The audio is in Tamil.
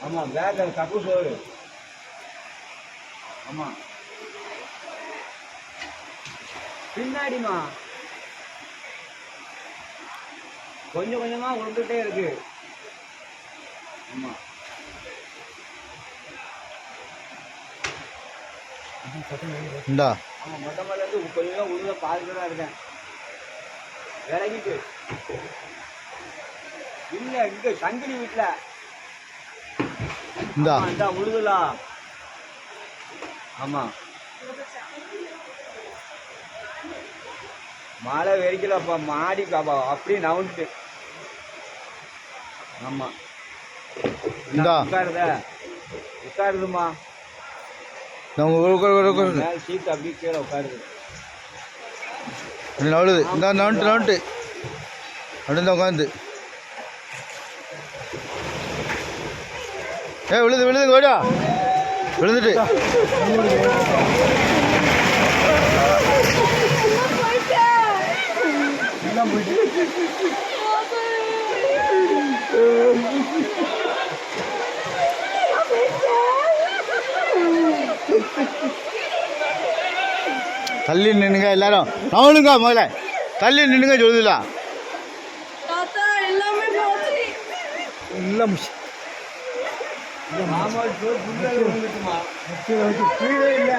ஆமா பேக் கப்பு சோறு. ஆமா. பின்னாடிமா கொஞ்சம் கொஞ்சமா உருண்டுட்டே இருக்கு. ஆமா. இந்தா. ஆமா மொட்டை மேல இருந்து கொஞ்சம் உருள பார்த்துட்டு தான் இருக்கேன். விலகிட்டு. இல்ல இங்க சங்கிலி வீட்டுல இந்தா. இந்தா உழுதுலா. ஆமா. மழை வெறிக்கலப்பா மாடி காப்பா அப்படியே நவுண்டு ஆமா. இந்தா. உட்காருத. உட்காருதுமா நான் உட்காரு சீட் அப்படியே கீழே உட்காருது. நவளுது. இந்த நவன்ட்டு நவன்ட்டு அப்படி தான் உட்காந்து. ஏ விழுது விழுது ஓடா விழுந்துட்டு தள்ளி நின்னுங்க எல்லாரும் அவனுங்க முதல்ல தள்ளி நின்னுங்க சொல்லுதுல தாத்தா எல்லாமே போச்சு இல்லை மாமா கீழே இல்லை.